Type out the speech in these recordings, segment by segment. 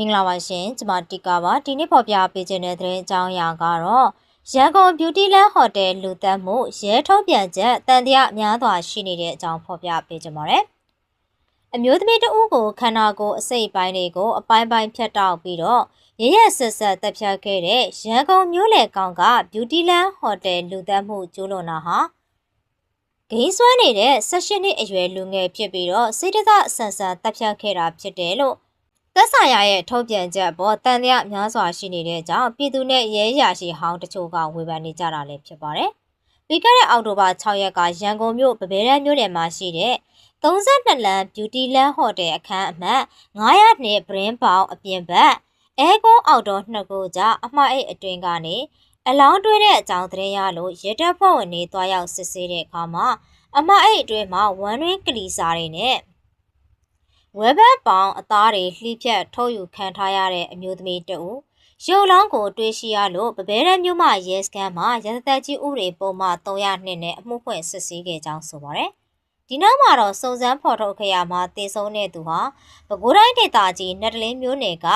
မင်္ဂလာပါရှင်ကျမတီကာပါဒီနေ့ဖော်ပြပေးခြင်းတဲ့သတင်းအကြောင်းအရာကတော့ရန်ကုန် Beauty Land Hotel လူသက်မှုရဲထုတ်ပြန်ချက်တန်တရားများစွာရှိနေတဲ့အကြောင်းဖော်ပြပေးခြင်းပါတယ်အမျိုးသမီးတဦးကိုခန္ဓာကိုယ်အစိတ်ပိုင်းတွေကို အပိုင်းပိုင်းဖြတ်တောက်ပြီးတော့ရရဆက်ဆက်တပ်ဖြတ်ခဲ့တဲ့ရန်ကုန်မြို့လယ်ကောင်က Beauty Land Hotel လူသက်မှုကျူးလွန်တာဟာဂိမ်းဆွဲနေတဲ့16နှစ်အရွယ်လူငယ်ဖြစ်ပြီးတော့စိတ်တသဆန်ဆန်တပ်ဖြတ်ခဲ့တာဖြစ်တယ်လို့ သက်ဆိုင်ရာရဲ့ထုတ်ပြန်ချက်ပေါ်တန်တရားများစွာရှိနေတဲ့ကြောင့်ပြည်သူနဲ့ရဲရရှိဟောင်းတချို့ကဝေဖန်နေကြတာလည်းဖြစ်ပါတယ်။ပြီးခဲ့တဲ့အောက်တိုဘာ6ရက်ကရန်ကုန်မြို့ပပဲရန်မြို့နယ်မှာရှိတဲ့32လမ်း Beauty Land Hotel အခန်းအမှတ်900နှစ် Brain Bound အပြင်ဘက်အဲကွန်အောက်တော်နှစ်ခုကြားအမှားအိတ်အတွင်းကနေအလောင်းတွဲတဲ့အကြောင်းသတင်းရလို့ရဲတပ်ဖွဲ့ဝင်တွေတွားရောက်စစ်ဆေးတဲ့အခါမှာအမှားအိတ်အတွင်းမှာဝမ်းရင်းကလီစာတွေနဲ့ ဝဲဘက်ပေါင်အသားတွေလှိဖြတ်ထုတ်ယူခံထားရတဲ့အမျိုးသမီးတဦးရုပ်လောင်းကိုတွေးရှိရလို့ပပဲရန်မြို့မှရဲစခန်းမှာရန်သက်ကြီးဥတွေပုံမှ302နဲ့အမှုဖွင့်စစ်ဆေးခဲ့ကြောင်းဆိုပါတယ်။ဒီနောက်မှာတော့စုံစမ်းဖော်ထုတ်ခဲ့ရမှာတည်ဆုံးတဲ့သူဟာပဲခူးတိုင်းဒေသကြီးနတ်တလင်းမြို့နယ်က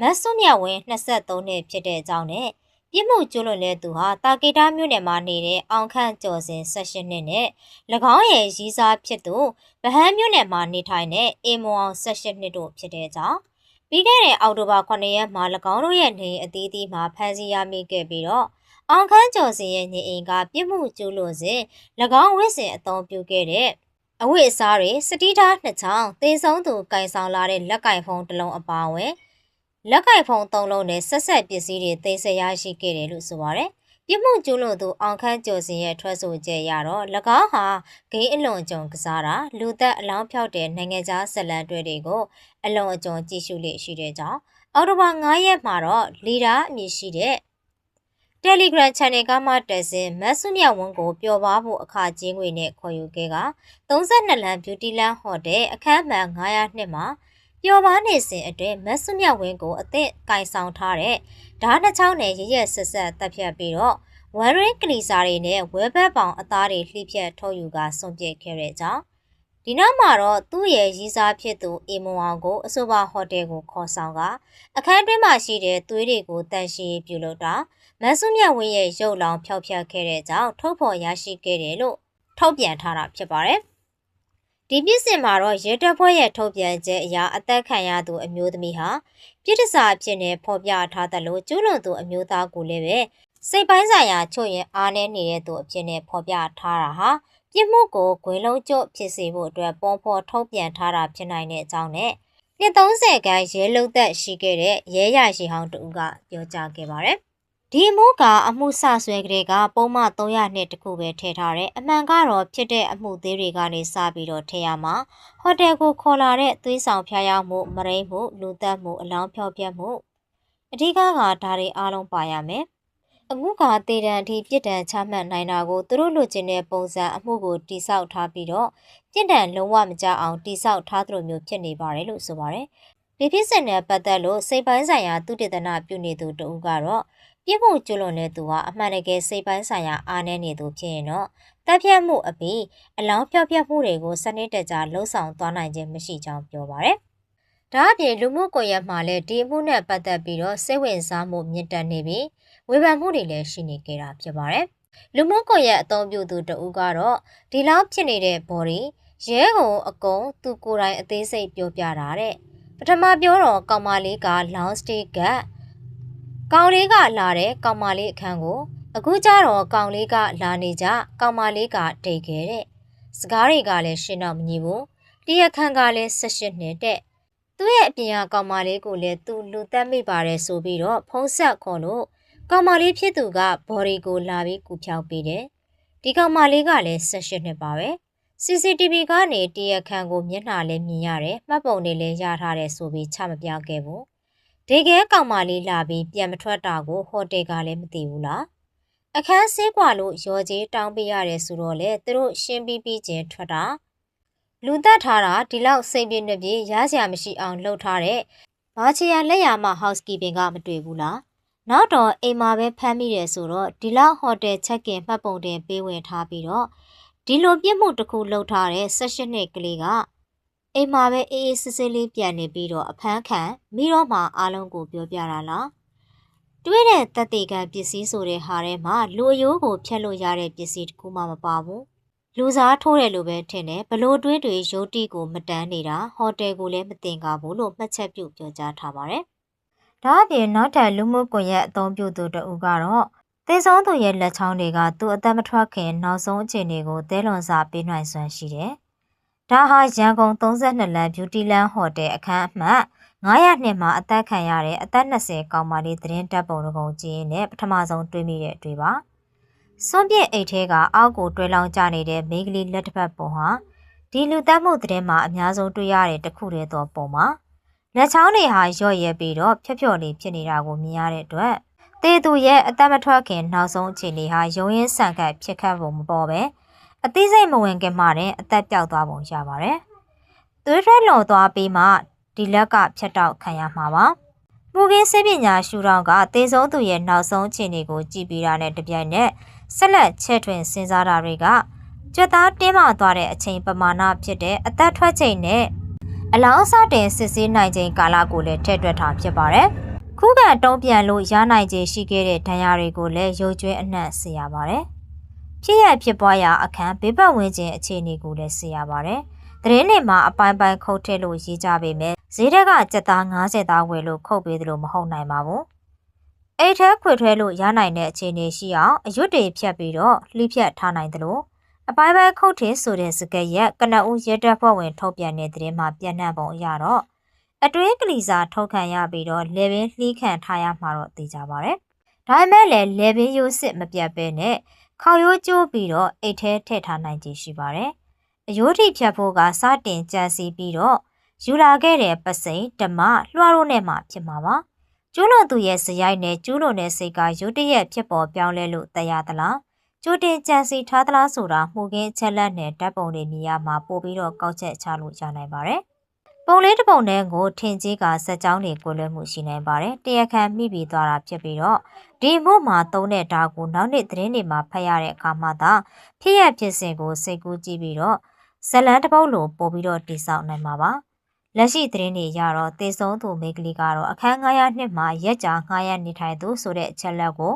မတ်စွမြဝင်း23နှစ်ဖြစ်တဲ့အကြောင်းနဲ့ ပြစ်မှုကျူးလွန်တဲ့သူဟာတာကေတာမြို့နယ်မှာနေတဲ့အောင်ခန့်ကျော်စင်16နှစ်နဲ့၎င်းရဲ့ရီးစားဖြစ်သူဗဟန်းမြို့နယ်မှာနေထိုင်တဲ့အေမွန်အောင်16နှစ်တို့ဖြစ်တဲ့ကြောင်းပြီးခဲ့တဲ့အောက်တိုဘာ9ရက်မှာ၎င်းတို့ရဲ့နေအသီးသီးမှာဖမ်းဆီးရမိခဲ့ပြီးတော့အောင်ခန်းကျော်စင်ရဲ့နေအိမ်ကပြစ်မှုကျူးလွန်စဉ်၎င်းဝစ်စင်အုံပြုခဲ့တဲ့အဝိအစားတွေစတိထားနှစ်ချောင်းသေဆုံးသူကင်ဆောင်လာတဲ့လက်ကင်ဖုံးတစ်လုံးအပါအဝင် လက်ကင်ဖုံး၃လုံးနဲ့ဆက်ဆက်ပစ္စည်းတွေသိမ်းဆည်းရရှိခဲ့တယ်လို့ဆိုပါတယ်။ပြစ်မှုကျူးလွန်သူအောင်ခန့်ကျော်စင်ရဲ့ထွက်ဆိုချက်ရတော့၎င်းဟာဂိမ်းအလွန်အကျွံကစားတာလူသက်အလောင်းဖြောက်တဲ့နိုင်ငံခြားဇလန်တွေတွေကိုအလွန်အကျွံကြည့်ရှုလေ့ရှိတဲ့ကြောင့်အော်တိုဘာ9ရက်မှာတော့လီဒါအမည်ရှိတဲ့ Telegram Channel ကမှတက်စဉ်မတ်ဆုမြဝန်းကိုပျော်ပါဖို့အခကျင်းငွေနဲ့ခေါ်ယူခဲ့က32လမ်း Beauty Land Hotel အခန်းမှန်902မှာ ပျော်ပါနေစဉ်အတွင်းမတ်ဆုမြဝင်းကိုအသင့်ကင်ဆောင်ထားတဲ့ဓာတ်နှချောင်းနဲ့ရရက်ဆက်ဆက်တပ်ဖြတ်ပြီးတော့ဝမ်ရင်းကလီစာတွေနဲ့ဝဲဘက်ပေါင်အသားတွေလှိဖြတ်ထုတ်ယူကစွန့်ပစ်ခဲ့တဲ့ကြောင့်ဒီနောက်မှာတော့သူ့ရဲ့ရီးစားဖြစ်သူအေမွန်အောင်ကိုအဆိုပါဟိုတယ်ကိုခေါ်ဆောင်ကအခန်းတွင်းမှာရှိတဲ့သွေးတွေကိုတန်ရှင်းပြုလုပ်တာမန်ဆုမြဝင်းရဲ့ရုပ်လောင်ဖျောက်ဖျက်ခဲ့တဲ့ကြောင့်ထုတ်ဖော်ရရှိခဲ့တယ်လို့ထုတ်ပြန်ထားတာဖြစ်ပါတယ်။ ဒီပြစ်စင်မှာတော့ရဲတပ်ဖွဲ့ရဲ့ထုတ်ပြန်ချက်အရအသက်ခံရသူအမျိုးသမီးဟာပြစ်ဒစာအဖြစ်နဲ့ဖော်ပြထားသလိုကျူးလွန်သူအမျိုးသားကိုလည်းပဲစိတ်ပိုင်းဆိုင်ရာချုပ်ရင်အားနည်းနေတဲ့သူအဖြစ်နဲ့ဖော်ပြထားတာဟာပြစ်မှုကိုဂွေလုံးကျုပ်ဖြစ်စေဖို့အတွက်ပုံဖော်ထုတ်ပြန်ထားတာဖြစ်နိုင်တဲ့အကြောင်းနဲ့နှစ်30ခန်းရဲလုံသက်ရှိခဲ့တဲ့ရဲရရှိဟောင်းတူကပြောကြားခဲ့ပါတယ် ဒီအမှုကအမှုဆဆွဲကလေးကပုံမှန်300နှစ်တခုပဲထည့်ထားတယ်အမှန်ကတော့ဖြစ်တဲ့အမှုသေးတွေကနေစပြီးတော့ထည့်ရမှာဟိုတယ်ကိုခေါ်လာတဲ့သွေးဆောင်ဖျားယောက်မှုမရိမှုလူသက်မှုအလောင်းဖြောပြက်မှုအဓိကကဒါတွေအားလုံးပါရမယ်အခုကတေတံအထိပြစ်ဒဏ်ချမှတ်နိုင်တာကိုသူတို့လိုချင်တဲ့ပုံစံအမှုကိုတိဆောက်ထားပြီးတော့ပြစ်ဒဏ်လုံးဝမကြအောင်တိဆောက်ထားသလိုမျိုးဖြစ်နေပါတယ်လို့ဆိုပါတယ်ဒီဖြစ်စဉ်နဲ့ပတ်သက်လို့စိတ်ပိုင်းဆိုင်ရာသူတည်တနာပြုနေသူတဦးကတော့ ပြစ်မှုကျွလွန်တဲ့သူဟာအမှန်တကယ်စိတ်ပိုင်းဆိုင်ရာအားနည်းနေသူဖြစ်ရင်တော့တပ်ဖြတ်မှုအပြီးအလောင်းပြော့ပြတ်မှုတွေကိုစနစ်တကျလှုံ့ဆော်သွားနိုင်ခြင်းမရှိကြောင်းပြောပါတယ်။ဒါအပြင်လူမှုကွန်ရက်မှာလည်းဒီအမှုနဲ့ပတ်သက်ပြီးတော့စိတ်ဝင်စားမှုမြင့်တက်နေပြီးဝေဖန်မှုတွေလည်းရှိနေကြတာဖြစ်ပါတယ်။လူမှုကွန်ရက်အသုံးပြုသူတဦးကတော့ဒီလောက်ဖြစ်နေတဲ့ body ရဲကိုအကုန်သူကိုယ်တိုင်အသေးစိတ်ပြောပြတာတဲ့ပထမပြောတော့ကောင်မလေးက long stay က ကောင်လေးကလာတဲ့ကောင်မလေးအခန်းကိုအခုကျတော့ကောင်လေးကလာနေကြကောင်မလေးကတိတ်ခဲ့တဲ့စကားတွေကလည်းရှင်းတော့မညီဘူးတရခန့်ကလည်း18နှစ်တဲ့သူ့ရဲ့အပြင်ကကောင်မလေးကိုလည်းသူလူသက်မိပါတယ်ဆိုပြီးတော့ဖုံးဆက်ခေါ်လို့ကောင်မလေးဖြစ်သူကဘော်ဒီကိုလာပြီးကူဖြောက်ပေးတယ်ဒီကောင်မလေးကလည်း18နှစ်ပါပဲ CCTV ကနေတရခန့်ကိုမျက်နှာလည်းမြင်ရတယ်မှတ်ပုံတွေလည်းရထားတယ်ဆိုပြီးချမပြခဲ့ဘူး ဒေကဲကောင်မလေးလာပြီးပြန်မထွက်တာကိုဟိုတယ်ကလည်းမသိဘူးလားအခန်းဆေးကွာလို့ရော်ကြီးတောင်းပေးရတယ်ဆိုတော့လေသူတို့ရှင်းပြီးပြီးချင်းထွက်တာလူသက်ထားတာဒီလောက်စိတ်ပြည့်နေပြေရစရာမရှိအောင်လှုပ်ထားတဲ့ဘာချီယာလက်ရမ housekeeping ကမတွေ့ဘူးလားနောက်တော့အိမ်မှာပဲဖမ်းမိတယ်ဆိုတော့ဒီလောက်ဟိုတယ်ချက်ကင်မှတ်ပုံတင်ပေးဝင်ထားပြီးတော့ဒီလိုပြစ်မှုတစ်ခုလုပ်ထားတဲ့16နှစ်ကလေးက အိမ်မှာပဲအေးအေးဆေးဆေးလေးပြန်နေပြီးတော့အဖမ်းခံမိတော့မှအားလုံးကိုပြောပြတာလားတွေးတဲ့တက်တေကပစ္စည်းဆိုတဲ့ဟာထဲမှာလူအယိုးကိုဖျက်လို့ရတဲ့ပစ္စည်းတစ်ခုမှမပါဘူးလူစားထိုးတယ်လို့ပဲထင်တယ်ဘလို့တွေးတွေရုတ်တိကိုမတန်းနေတာဟိုတယ်ကိုလည်းမတင်ကားဘူးလို့မှတ်ချက်ပြုပြောကြားထားပါတယ်ဒါအပြင်နောက်ထပ်လူမှုကွန်ရက်အသုံးပြုသူတဦးကတော့သေဆုံးသူရဲ့လက်ချောင်းတွေကသူ့အသက်မထွက်ခင်နောက်ဆုံးအခြေအနေကိုသဲလွန်စာပေးနိုင်စွမ်းရှိတယ်။ ဒါဟာရန်ကုန်32လမ်း Beauty Land Hotel အခန်းအမှတ်902မှာအသက်ခံရတဲ့အသက်20ကောင်မလေးသတင်းတပ်ပုံတကုံကြည့်ရင်ပထမဆုံးတွေ့မိတဲ့အတွေ့ပါ။စွန့်ပစ်အိတ်ထဲကအောက်ကိုတွဲလောင်းကျနေတဲ့မိန်းကလေးလက်တစ်ဖက်ပုံဟာဒီလူသက်မှုသတင်းမှာအများဆုံးတွေ့ရတဲ့တစ်ခုတည်းသောပုံပါ။လက်ချောင်းတွေဟာရော့ရဲပြီးတော့ဖြော့ဖြော့လေးဖြစ်နေတာကိုမြင်ရတဲ့အတွက်တေသူရဲ့အသက်မထွက်ခင်နောက်ဆုံးအခြေအနေဟာရုံရင်းဆန်ခတ်ဖြစ်ခတ်ပုံမပေါ်ပဲ အသေးစိတ်မဝင်ခင်မှတဲ့အသက်ပြောက်သွားပုံရပါတယ်။သွေးထွက်လော်သွားပြီးမှဒီလက်ကဖြတ်တောက်ခံရမှာပါ။မူကင်းစေပညာရှူတော်ကတေဆုံးသူရဲ့နောက်ဆုံးအခြေအနေကိုကြည့်ပြီးတာနဲ့တပြိုင်နက်ဆက်လက်ချဲ့ထွင်စဉ်းစားတာတွေကကြွက်သားတင်းမာသွားတဲ့အချိန်ပမာဏဖြစ်တဲ့အသက်ထွက်ချိန်နဲ့အလောင်းစတင်စစ်ဆေးနိုင်ချိန်ကာလကိုလည်းထည့်တွက်ထားဖြစ်ပါတယ်။ခုခံတုံးပြန်လို့ရနိုင်ခြေရှိခဲ့တဲ့ဒဏ်ရာတွေကိုလည်းရုပ်ကျွဲအနှံ့စေရပါတယ်။ ဖြစ်ရဖြစ်ပွားရာအခန်းဘေးပတ်ဝန်းကျင်အခြေအနေကိုလည်းစေရပါတယ်။သတင်းတွေမှာအပိုင်းပိုင်းခုတ်ထည့်လို့ရေးကြပေမဲ့ဈေးတက်ကစက်သား90သားဝယ်လို့ခုတ်ပေးသလိုမဟုတ်နိုင်ပါဘူး။အိတ်ထဲခွေထွဲလို့ရနိုင်တဲ့အခြေအနေရှိအောင်အရွတ်တွေဖြတ်ပြီးတော့လှိဖြတ်ထားနိုင်သလိုအပိုင်းပိုင်းခုတ်ထည့်ဆိုတဲ့စကက်ရက်ကနဦးရဲတပ်ဖွဲ့ဝင်ထုတ်ပြန်တဲ့သတင်းမှာပြန့်နှံ့ပုံအရတော့အတွင်းကလီစာထုတ်ခံရပြီးတော့လေပင်လှီးခံထားရမှာတော့သိကြပါဗျ။ဒါပေမဲ့လည်းလေပင်ရိုးစစ်မပြတ်ပဲနဲ့ ခေါရိုးကျိုးပြီးတော့အိတ်ထဲထည့်ထားနိုင်ခြင်းရှိပါတယ်။အယိုးထိဖြတ်ဖို့ကစတင်ကြံစီပြီးတော့ယူလာခဲ့တဲ့ပစိန်ဓမ္မလွှားရိုးနဲ့မှဖြစ်မှာပါ။ကျူးလွန်သူရဲ့စရိုက်နဲ့ကျူးလွန်တဲ့စိတ်ကရုတ်တရက်ဖြစ်ပေါ်ပြောင်းလဲလို့တရားသလား။ကျိုးတင်ကြံစီထားသလားဆိုတာမှုခင်းချက်လက်နဲ့ဓာတ်ပုံတွေမြင်ရမှာပို့ပြီးတော့ကောက်ချက်ချလို့ရနိုင်ပါတယ်။ ပုံလေးတစ်ပုံနဲ့ကိုထင်ကြီးကစက်ကြောင်းတွေကိုလွှဲမှုရှိနိုင်ပါတယ်။တရားခံမိပြီးသွားတာဖြစ်ပြီးတော့ဒီမှုမှာသုံးတဲ့ဓာတ်ကိုနောက်နေ့သတင်းတွေမှာဖတ်ရတဲ့အခါမှသာဖြစ်ရဖြစ်စဉ်ကိုစိတ်ကူးကြည့်ပြီးတော့ဇလန်းတစ်ပုတ်လိုပို့ပြီးတော့တိဆောက်နိုင်မှာပါ။လက်ရှိသတင်းတွေရတော့တေဆုံးသူမိကလေးကတော့အခန်း900နှစ်မှာရက်ကြာ900နေထိုင်သူဆိုတဲ့အချက်လက်ကို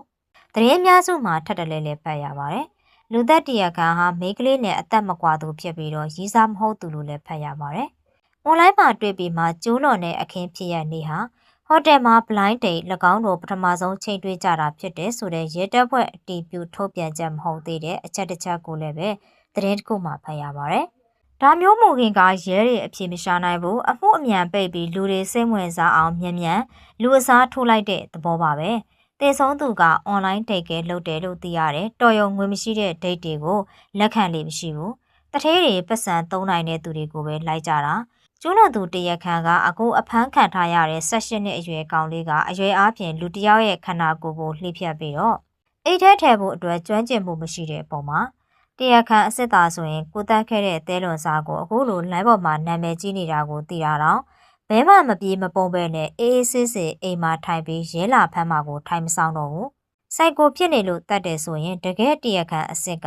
သတင်းအများစုမှာထပ်တလဲလဲဖတ်ရပါတယ်။လူသက်တရခံဟာမိကလေးနဲ့အသက်မကွာသူဖြစ်ပြီးတော့ရီးစားမဟုတ်သူလို့လည်းဖတ်ရပါတယ်။။ online မှာတွေ့ပြီးမှကျိုးလွန်တဲ့အခင်းဖြစ်ရနေ့ဟာဟိုတယ်မှာ blind date ၎င်းတို့ပထမဆုံးချိန်တွေ့ကြတာဖြစ်တဲ့ဆိုတဲ့ရဲတပ်ဖွဲ့အတီးပြုထုတ်ပြန်ချက်မဟုတ်သေးတဲ့အချက်တစ်ချက်ကိုလည်းပဲသတင်းတစ်ခုမှဖတ်ရပါတယ်။ဒါမျိုးမူခင်ကရဲတွေအပြေမရှာနိုင်ဘူးအမှုအမြန်ပိတ်ပြီးလူတွေစိတ်ဝင်စားအောင်မြန်မြန်လူအစားထိုးလိုက်တဲ့သဘောပါပဲ။တေဆုံးသူက online date ကလုပ်တယ်လို့သိရတယ်။တော်ရုံငွေမရှိတဲ့ date တွေကိုလက်ခံလို့မရှိဘူး။တထဲတွေပတ်စံသုံးနိုင်တဲ့သူတွေကိုပဲလိုက်ကြတာ။ ကျူးလွန်သူတရက်ခန့်ကအခုအဖမ်းခံထားရတဲ့၁၈နှစ်အရွယ်ကောင်လေးကအရွယ်အားဖြင့်လူတစ်ယောက်ရဲ့ခန္ဓာကိုယ်ကိုလှိဖြတ်ပြီးတော့အိတ်ထဲထည့်ဖို့အတွက်ကျွမ်းကျင်မှုမရှိတဲ့အပေါ်မှာတရက်ခန့်အစ်စ်သားဆိုရင်ကိုတက်ခဲ့တဲ့တဲလွန်စားကိုအခုလိုလိုင်းပေါ်မှာနာမည်ကြီးနေတာကိုသိရတော့ဘဲမှမပြေးမပုံပဲနဲ့အေးအေးဆေးဆေးအိမ်မှာထိုင်ပြီးရဲလာဖမ်းမှာကိုထိုင်မဆောင်တော့ဘူးစိုက်ကိုဖြစ်နေလို့တတ်တယ်ဆိုရင်တကယ်တရက်ခန့်အစ်စ်က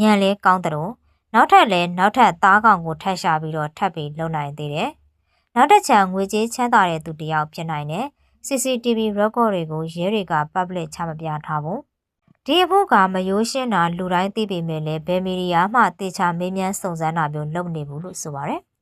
ညံလဲကောင်းတယ်လို့ နောက်ထပ်လည်းနောက်ထပ်သားကောင်ကိုထပ်ရှာပြီးတော့ထပ်ပြီးလုံနိုင်သေးတယ်။နောက်တစ်ချံငွေကြေးချမ်းသာတဲ့သူတယောက်ဖြစ်နိုင်တယ်။ CCTV record တွေကိုရဲတွေက public ချမပြထားဘူး။ဒီအဖို့ကမယိုးရှင်းတာလူတိုင်းသိပေမဲ့လည်းဘယ်မီဒီယာမှတေချာမေးမြန်းစုံစမ်းတာမျိုးလုပ်နေဘူးလို့ဆိုပါရယ်။